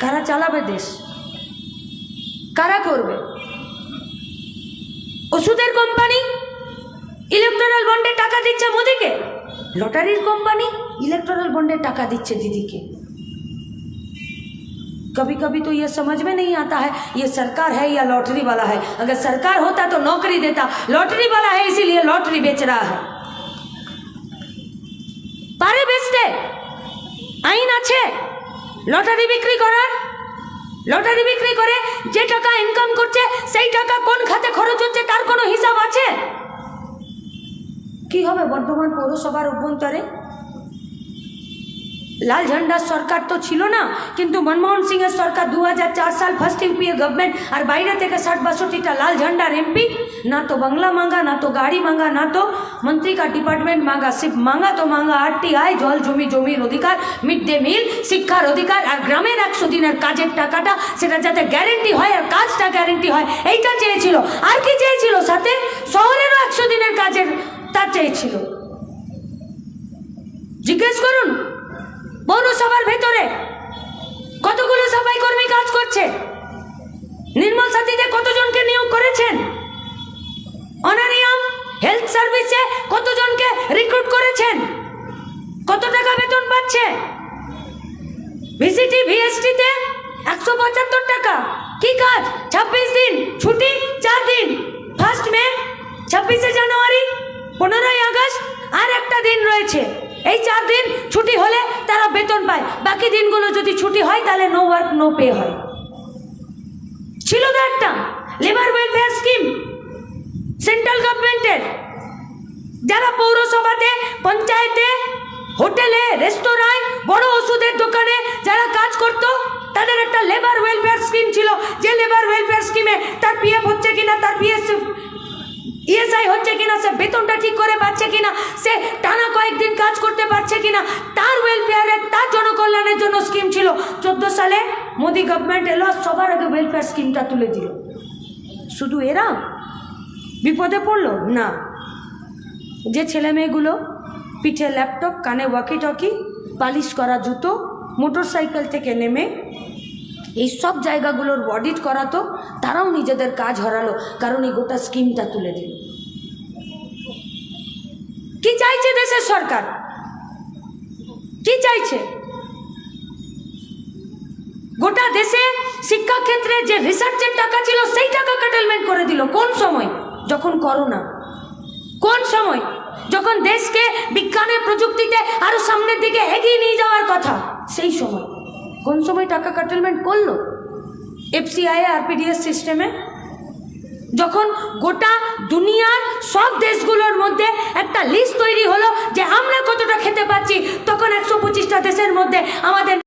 কারা চালাবে দেশ কারা করবে ওষুধের কোম্পানি ইলেকট্রাল বন্ডে টাকা দিচ্ছে মোদিকে লটারির কোম্পানি इलेक्टोरल बॉन्डे टाका दिच्छे दीदी के कभी कभी तो ये समझ में नहीं आता है ये सरकार है या लॉटरी वाला है अगर सरकार होता तो नौकरी देता लॉटरी वाला है इसीलिए लॉटरी बेच रहा है পারে বেচতে আইন আছে লটারি বিক্রি করার? লটারি বিক্রি করে যে টাকা ইনকাম করছে, সেই টাকা কোন খাতে খরচ হচ্ছে তার কোনো হিসাব আছে? কি হবে বর্ধমান পৌরসভার অভ্যন্তরে? লাল ঝান্ডার সরকার তো ছিল না, কিন্তু মনমোহন সিংয়ের সরকার দু হাজার চার সাল ফার্স্ট ইউপিএ গভর্নমেন্ট আর বাইরে থেকে ষাট বাষট্টিটা লাল ঝান্ডার এমপি না তো বাংলা মাঙ্গা, না তো গাড়ি মাঙ্গা, না তো মন্ত্রী কা ডিপার্টমেন্ট মাঙ্গা সিফ মাঙ্গা তো মাঙ্গা আটটি আয় জল, জমি, জমির অধিকার মিড ডে মিল শিক্ষার অধিকার, আর গ্রামের একশো দিনের কাজের টাকাটা, সেটা যাতে গ্যারেন্টি হয় আর কাজটা গ্যারেন্টি হয়, এইটা চেয়েছিল। আর কি চেয়েছিল সাথে? শহরেরও একশো দিনের কাজের, তা চেয়েছিল। জিজ্ঞেস করুন। পৌরসভার ভেতরে কতগুলো সাফাই কর্মী কাজ করছে? নির্মল সাথীতে কতজনকে নিয়োগ করেছেন? অনারিয়াম হেলথ সার্ভিসে কতজনকে রিক্রুট করেছেন? কত টাকা বেতন পাচ্ছে? ভিসিটি ভিএসটিতে একশো পঁচাত্তর টাকা। কি কাজ? ছাব্বিশ দিন, ছুটি, চার দিন। ফার্স্ট মে, ছাব্বিশে জানুয়ারি, পনেরোই আগস্ট, আর একটা দিন রয়েছে। এই চার দিন ছুটি হলে তারা বেতন পায়। বাকি দিনগুলো যদি ছুটি হয়, তাহলে নো ওয়ার্ক নো পে হয়। ছিল তো একটা। লেবার ওয়েলফেয়ার স্কিম সেন্ট্রাল গভর্নমেন্টের যারা পৌরসভাতে, পঞ্চায়েতে, হোটেলে, রেস্তোরাঁয়, বড় ওষুধের দোকানে যারা কাজ করত, তাদের একটা লেবার ওয়েলফেয়ার স্কিম ছিল। যে লেবার ওয়েলফেয়ার স্কিমে তার পিএফ হচ্ছে কিনা, তার পিএস ইএসআই হচ্ছে কিনা, সে বেতনটা ঠিক করে পাচ্ছে কিনা, সে টানা কয়েকদিন কাজ করতে পারছে কিনা, তার ওয়েলফেয়ারের তার জনকল্যাণের জন্য স্কিম ছিল। চোদ্দ সালে মোদি গভর্নমেন্ট এলো, সবার আগে ওয়েলফেয়ার স্কিমটা তুলে দিল। শুধু এরা? বিপদে পড়ল? না। যে ছেলে মেয়েগুলো পিঠে ল্যাপটপ কানে ওয়াকি টকি পালিশ করা জুতো মোটর সাইকেল থেকে নেমে এই সব জায়গাগুলোর অডিট করাতো তারাও নিজেদের কাজ হারালো, কারণ এই গোটা স্কিমটা তুলে দিল। কি চাইছে দেশের সরকার? কি চাইছে? গোটা দেশে শিক্ষাক্ষেত্রে যে রিসার্চের টাকা ছিল, সেই টাকা কাটেলমেন্ট করে দিল। কোন সময়? যখন করোনা। কোন সময়? যখন দেশকে বিজ্ঞানের প্রযুক্তিতে আরও সামনের দিকে এগিয়ে নিয়ে যাওয়ার কথা। সেই সময়। কোন সময় টাকা কাটেলমেন্ট করল? এফসিআই আরপিডিএস সিস্টেমে যখন গোটা দুনিয়ার সব দেশগুলোর মধ্যে একটা লিস্ট তৈরি হলো যে আমরা কতটা খেতে পাচ্ছি, তখন একশো পঁচিশটা দেশের মধ্যে আমাদের